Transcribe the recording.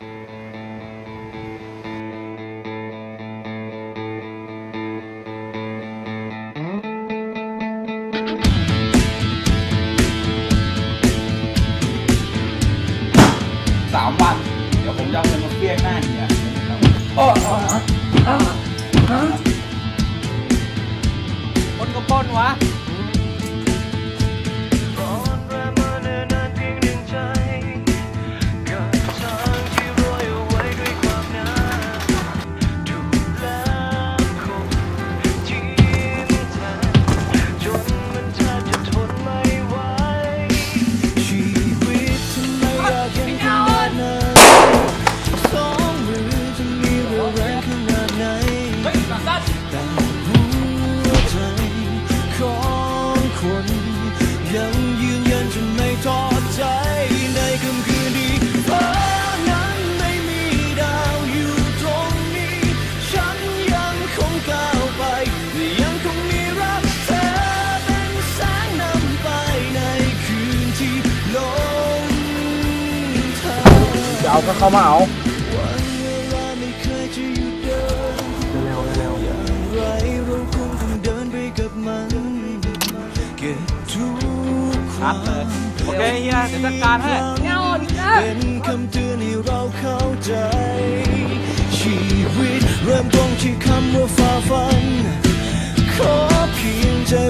สามวัน เดี๋ยวผมจะเอาเงินมาเฟี้ยงหน้าเฮียโอ้โหคนก็ป้นวะ เอาก็เข้ามาเอาวันเวลาไม่เคยจะหยุดเดินเร็วเร็วอย่างไรเราคงต้องเดินไปกับมันเก็บทุกคชัวาดมเลยโอเคเฮียเดี๋ยวจัดการให้เป็นคำเตือนให้เราเข้าใจ ชีวิตเริ่มต้นที่คำว่าฝ่าฟัน ขอเพียงใจเราเท่านั้น